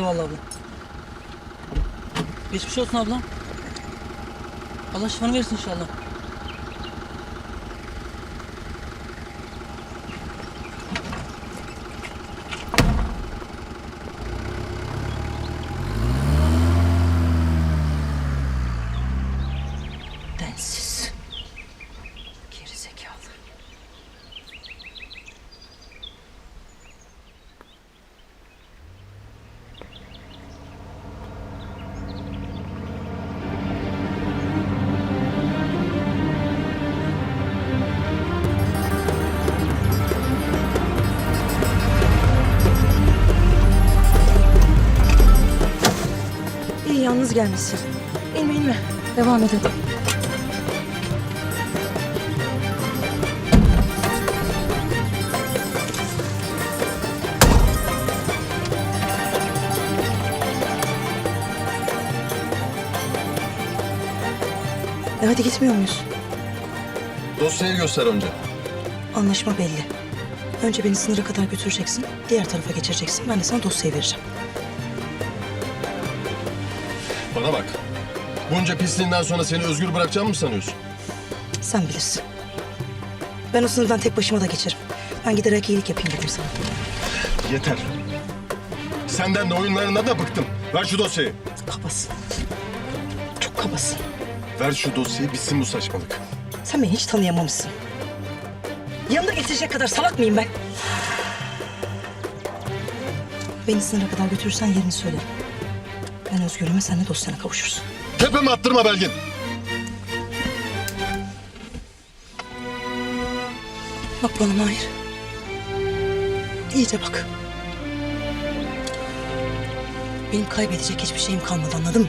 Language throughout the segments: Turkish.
Eyvallah abla. Geçmiş olsun abla. Allah şifanı versin inşallah. Yalnız gelmişsin. İnme inme. Devam edelim. E hadi gitmiyor muyuz? Dosyayı göster önce. Anlaşma belli. Önce beni sınıra kadar götüreceksin. Diğer tarafa geçireceksin. Ben de sana dosyayı vereceğim. Bana bak. Bunca pisliğinden sonra seni özgür bırakacağım mı sanıyorsun? Sen bilirsin. Ben o sınırdan tek başıma da geçerim. Ben giderek iyilik yapayım dedim sana. Yeter. Senden de oyunlarına da bıktım. Ver şu dosyayı. Kabasın. Çok kabasın. Ver şu dosyayı bitsin bu saçmalık. Sen beni hiç tanıyamamışsın. Yanında getirecek kadar salak mıyım ben? Beni sınıra kadar götürürsen yerini söylerim. Ben özgürlüğüme sen de dosyana kavuşursun. Tepeme attırma Belgin. Bak bana Mahir. İyice bak. Benim kaybedecek hiçbir şeyim kalmadı anladın mı?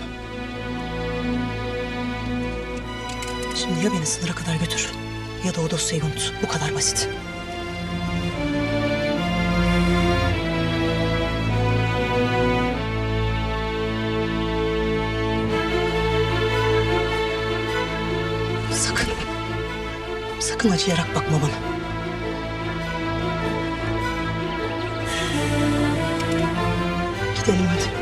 Şimdi ya beni sınıra kadar götür ya da o dosyayı unut. Bu kadar basit. Sakın acıyarak bakma bana. Gidelim hadi.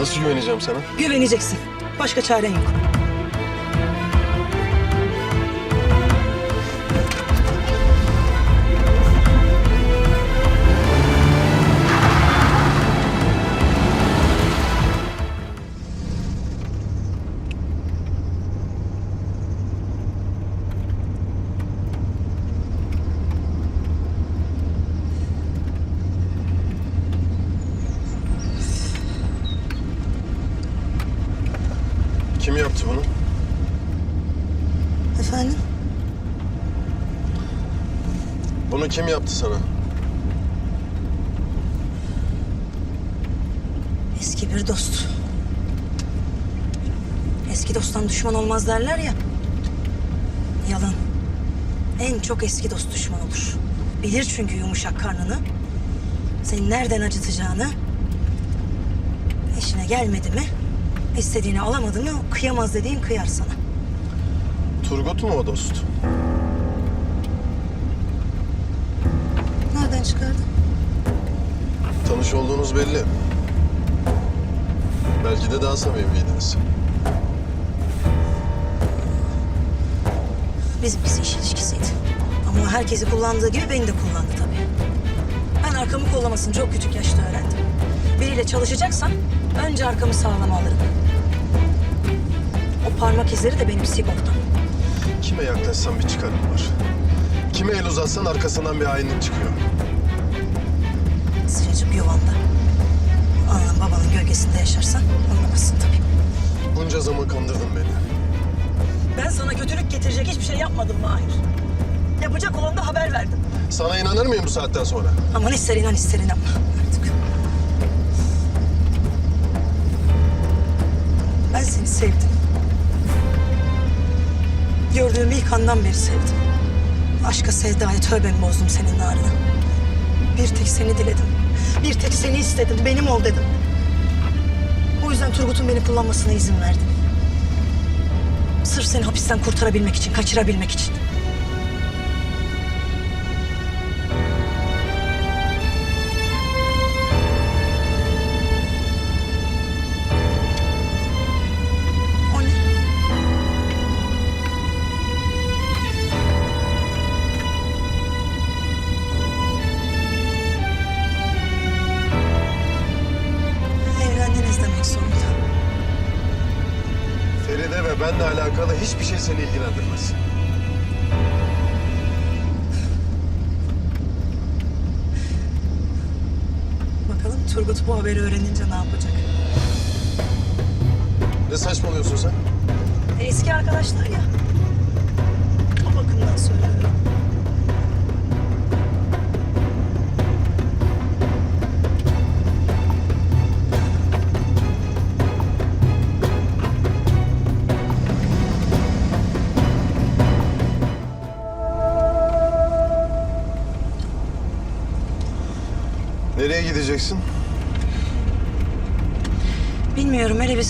Nasıl güveneceğim sana? Güveneceksin. Başka çaren yok. Kim yaptı sana? Eski bir dost. Eski dosttan düşman olmaz derler ya. Yalan. En çok eski dost düşman olur. Bilir çünkü yumuşak karnını. Seni nereden acıtacağını. İşine gelmedi mi, istediğini alamadı mı kıyamaz dediğin kıyar sana. Turgut mu o dost? Nereden çıkardın? Tanış olduğunuz belli. Belki de daha samimiydiniz. Bizimkisi iş ilişkisiydi. Ama herkesi kullandığı gibi beni de kullandı tabii. Ben arkamı kollamasını çok küçük yaşta öğrendim. Biriyle çalışacaksam önce arkamı sağlam alırım. O parmak izleri de benim sigortam. Kime yaklaşsan bir çıkarım var. Kime el uzatsan arkasından bir hainlik çıkıyor. Yuvanda. Ananın babanın gölgesinde yaşarsan anlamazsın tabii. Bunca zaman kandırdın beni. Ben sana kötülük getirecek hiçbir şey yapmadım Mahir. Yapacak olan da haber verdim. Sana inanır mıyım bu saatten sonra? Aman ister inan ister inanma artık. Ben seni sevdim. Gördüğüm ilk andan beri sevdim. Aşka sevdaya tövbemi bozdum senin narına. Bir tek seni diledim. Bir tek seni istedim. Benim ol dedim. O yüzden Turgut'un beni kullanmasına izin verdim. Sırf seni hapisten kurtarabilmek için, kaçırabilmek için.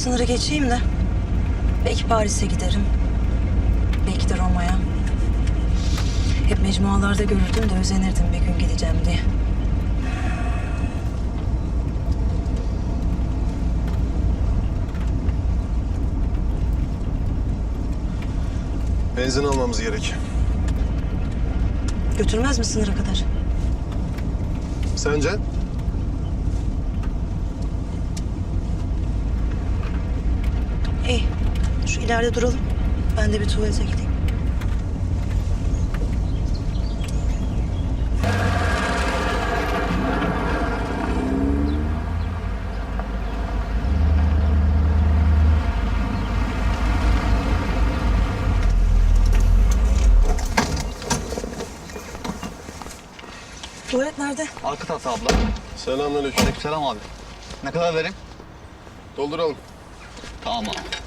Sınırı geçeyim de. Belki Paris'e giderim. Belki de Roma'ya. Hep mecmualarda görürdüm de özenirdim bir gün gideceğim diye. Benzin almamız gerek. Götürmez mi sınıra kadar? Sence? İyi. Şu ileride duralım. Ben de bir tuvalete gideyim. Tuvalet nerede? Arka tarafta abla. Selamünaleyküm. Aleykümselam abi. Ne kadar vereyim? Dolduralım. Tamam abi.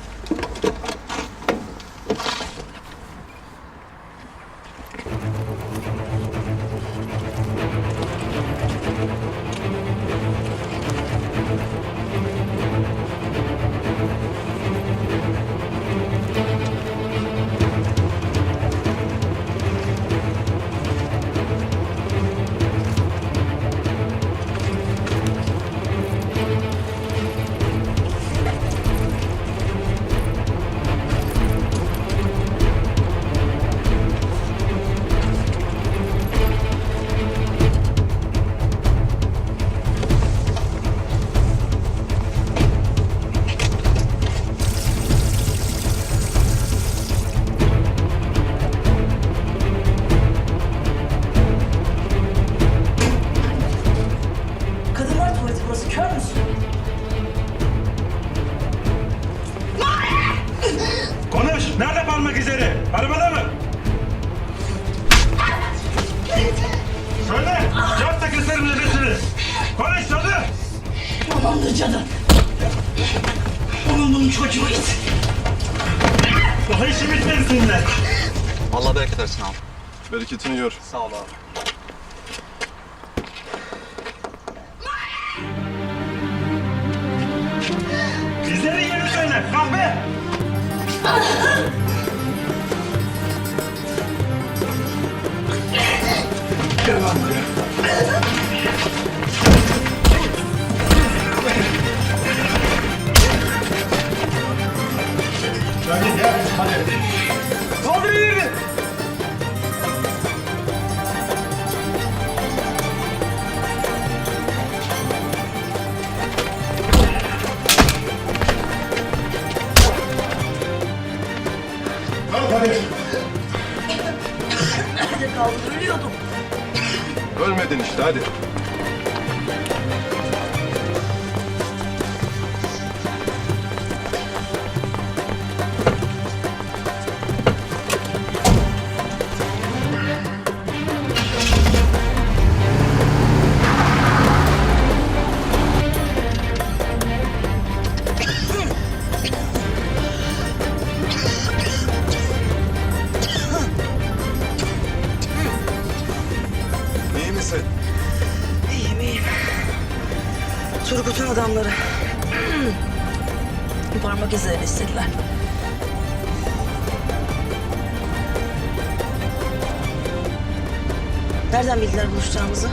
Daha işi bitmedi seninle. Allah bereket versin abi. Bereketini gör. Sağ ol abi. İzlerin yerini söyle. Kahve. Gel Hadi. Kaldır. Kalk hadi. Ölüyordum. Ölmedin işte hadi. Turgut'un adamları. Parmak izlerini istediler. Nereden bildiler buluşacağımızı?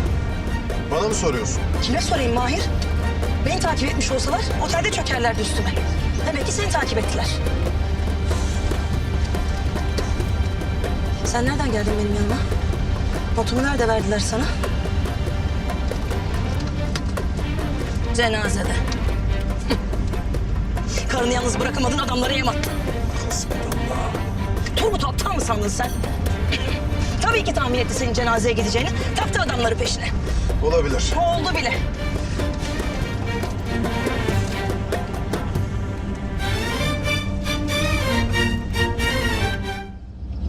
Bana mı soruyorsun? Kime sorayım Mahir? Beni takip etmiş olsalar otelde çökerlerdi üstüme. Demek ki seni takip ettiler. Sen nereden geldin benim yanıma? Notumu nerede verdiler sana? Cenazede. Karını yalnız bırakamadın, adamları yem attın. Turgut aptal mı sandın sen? Tabii ki tahmin etti senin cenazeye gideceğini. Taktı adamları peşine. Olabilir. Oldu bile.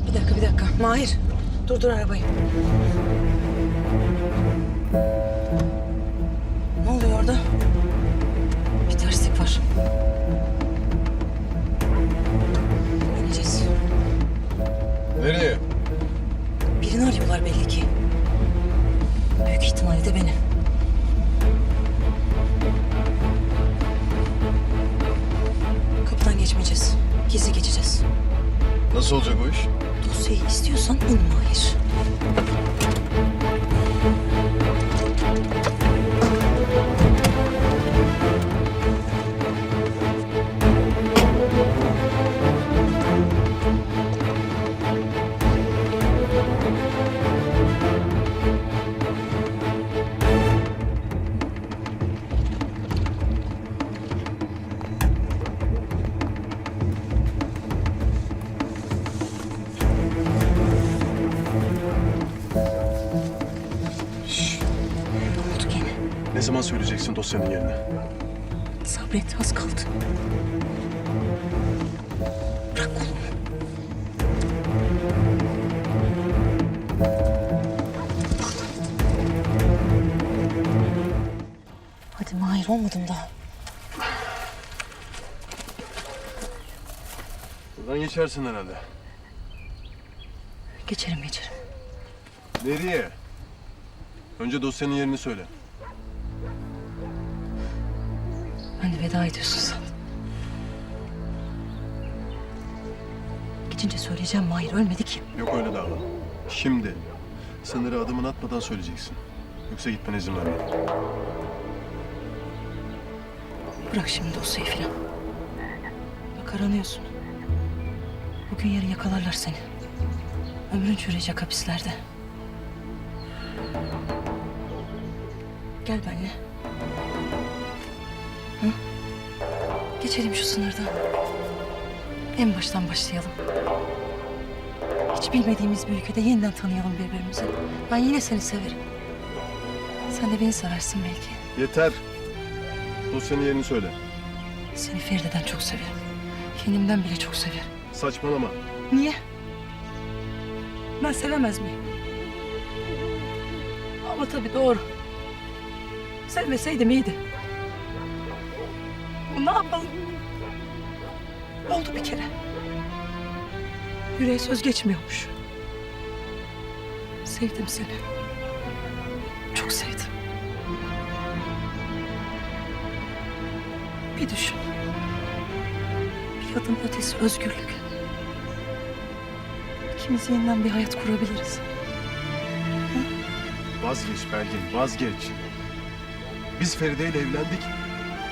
Bir dakika, bir dakika. Mahir, durdur arabayı. İhtimalle de beni. Kapıdan geçmeyeceğiz. Gizli geçeceğiz. Nasıl olacak o iş? Dosyayı istiyorsan in Mahir. Dosyanın yerini? Sabret az kaldı. Bırak kolumu. Hadi Mahir olmadım daha. Buradan geçersin herhalde. Geçerim geçerim. Nereye? Önce dosyanın yerini söyle. Veda ediyorsun sen. Geçince söyleyeceğim Mahir ölmedi ki. Yok öyle davran. Şimdi sınırı adımını atmadan söyleyeceksin. Yoksa gitmene izin vermem. Bırak şimdi dosyayı filan. Bak aranıyorsun. Bugün yarın yakalarlar seni. Ömrün çürüyecek hapislerde. Gel benimle. Geçelim şu sınırdan. En baştan başlayalım. Hiç bilmediğimiz bir ülkede yeniden tanıyalım birbirimizi. Ben yine seni severim. Sen de beni seversin belki. Yeter. Dosyanın yerini söyle. Seni Feride'den çok severim. Kendimden bile çok severim. Saçmalama. Niye? Ben sevemez miyim? Ama tabii doğru. Sevmeseydim iyiydi. Ne yapalım? Oldu bir kere. Yüreğe söz geçmiyormuş. Sevdim seni. Çok sevdim. Bir düşün. Bir adım ötesi özgürlük. İkimiz yeniden bir hayat kurabiliriz. Vazgeç Belgin, vazgeç. Biz Feride ile evlendik.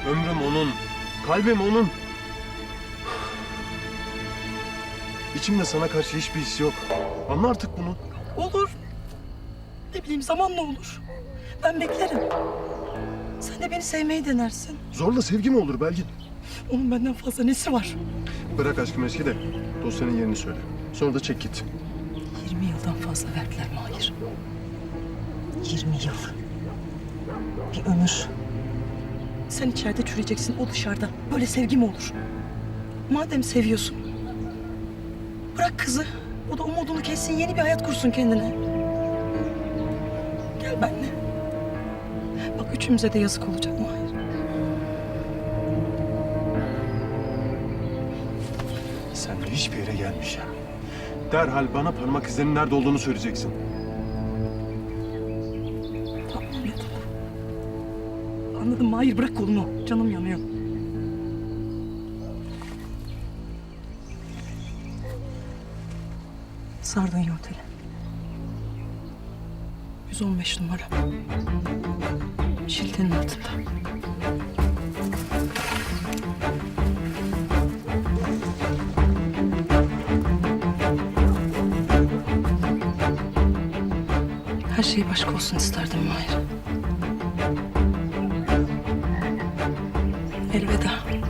Ömrüm onun, kalbim onun. İçimde sana karşı hiçbir his yok. Anla artık bunu. Olur. Ne bileyim zamanla olur. Ben beklerim. Sen de beni sevmeyi denersin. Zorla sevgi mi olur Belgin? Onun benden fazla nesi var? Bırak aşkı meşki de dosyanın yerini söyle. Sonra da çek git. 20 yıldan fazla verdiler Mahir. 20 yıl. Bir ömür. Sen içeride çürüyeceksin, o dışarıda. Böyle sevgi mi olur? Madem seviyorsun, bırak kızı. O da umudunu kessin, yeni bir hayat kursun kendine. Gel benimle. Bak üçümüze de yazık olacak Mahir. Senle hiçbir yere gelmeyeceğim. Derhal bana parmak izlerinin nerede olduğunu söyleyeceksin. Tamam. Anladım Mahir bırak kolumu. Canım yanıyor. Sardunya Oteli. 115 numara. Şiltenin altında. Her şey başka olsun isterdim Mahir. Elveda.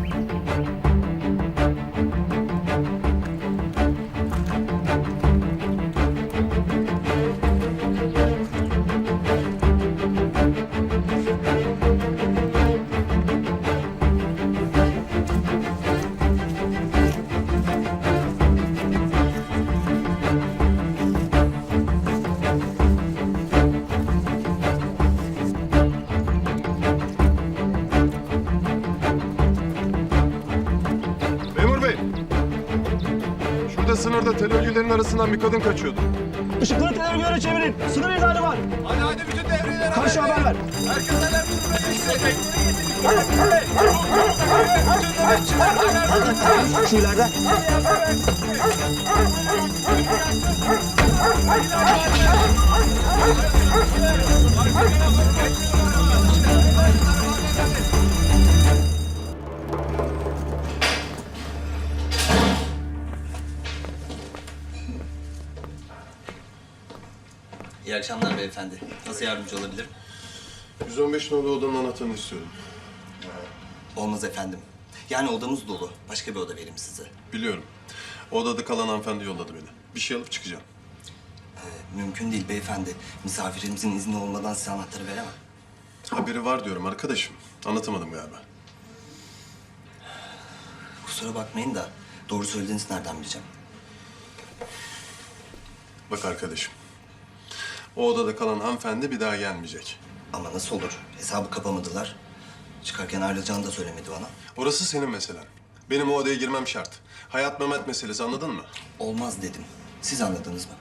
Sınırda terörcülerin arasından bir kadın kaçıyordu. Işıkları terör göre çevirin. Sınır ihlali var. Hadi hadi bütün devrelere Karşı haber ver. Herkes haber durumuna geçsin. Bütün nöbetçiler haber durumuna. İyi akşamlar beyefendi. Nasıl yardımcı olabilirim? 115 nolu odanın anahtarını istiyorum. Olmaz efendim. Yani odamız dolu. Başka bir oda vereyim size. Biliyorum. O odada kalan hanımefendi yolladı beni. Bir şey alıp çıkacağım. Mümkün değil beyefendi. Misafirimizin izni olmadan size anahtarı veremem. Haberi var diyorum arkadaşım. Anlatamadım galiba. Kusura bakmayın da doğru söylediğinizi nereden bileceğim? Bak arkadaşım. O odada kalan hanımefendi bir daha gelmeyecek. Ama nasıl olur? Hesabı kapamadılar. Çıkarken ayrılacağını da söylemedi bana. Orası senin meselen. Benim o odaya girmem şart. Hayat memet meselesi anladın mı? Olmaz dedim. Siz anladınız mı?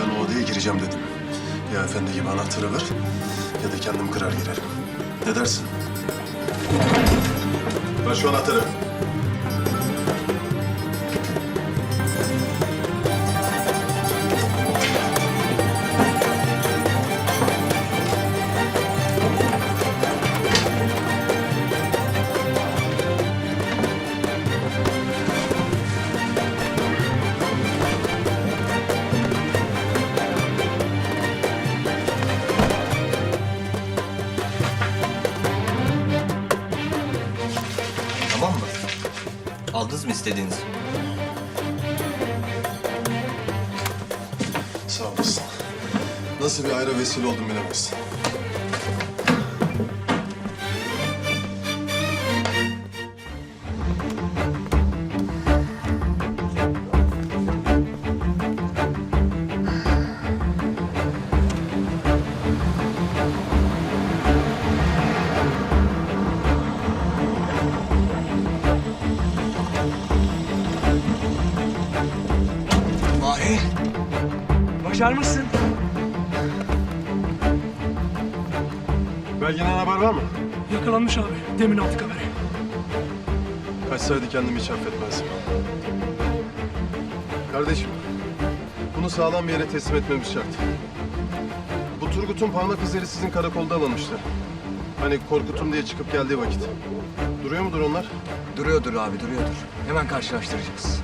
Ben o odaya gireceğim dedim. Ya efendi gibi anahtarı ver ya da kendim kırar girerim. Ne dersin? Ver şu anahtarı. İstediğinizi? Sağ olasın. Nasıl bir ayra vesile oldum bilemezsin. Yakalanmış abi. Demin aldık haberi. Kaçsaydı kendimi hiç affetmezdim. Kardeşim, bunu sağlam bir yere teslim etmemiz şart. Bu Turgut'un parmak izleri sizin karakolda alınmıştı. Hani korkutum diye çıkıp geldiği vakit. Duruyor mudur onlar? Duruyordur abi, duruyordur. Hemen karşılaştıracağız.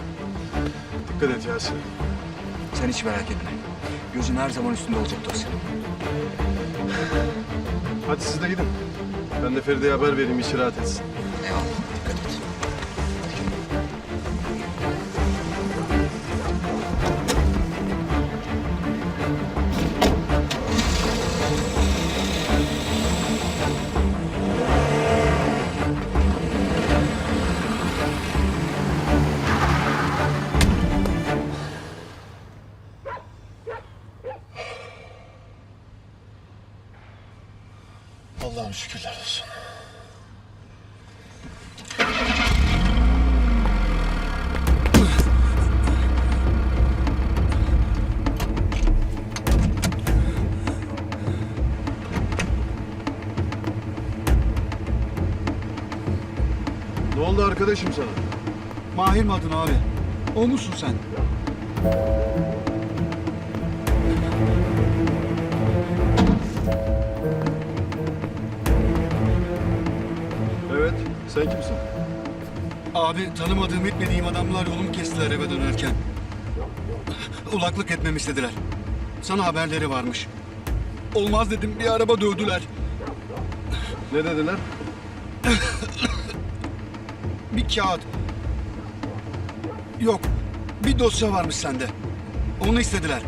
Dikkat et Yasin. Sen hiç merak etme. Gözüm her zaman üstünde olacak dosya. Hadi siz de gidin. Ben de Feride'ye haber vereyim, içi rahat etsin. Arkadaşım sana? Mahir mi adın abi? O musun sen? Evet. Sen kimsin? Abi tanımadığım etmediğim adamlar yolumu kestiler eve dönerken. Ulaklık etmemi istediler. Sana haberleri varmış. Olmaz dedim bir araba dövdüler. Ne dediler? Bir kağıt. Yok. Bir dosya varmış sende. Onu istediler.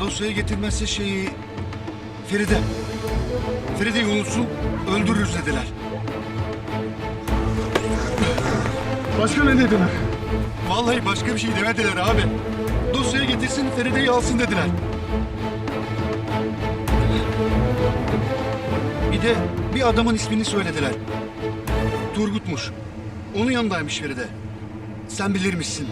Dosyayı getirmezse şeyi... Feride. Feride'yi unutsun, öldürürüz dediler. Başka ne dediler? Vallahi başka bir şey demediler abi. Dosyayı getirsin, Feride'yi alsın dediler. Bir de bir adamın ismini söylediler. Turgut'muş. Onun yanındaymış Feride. Sen bilirmişsin.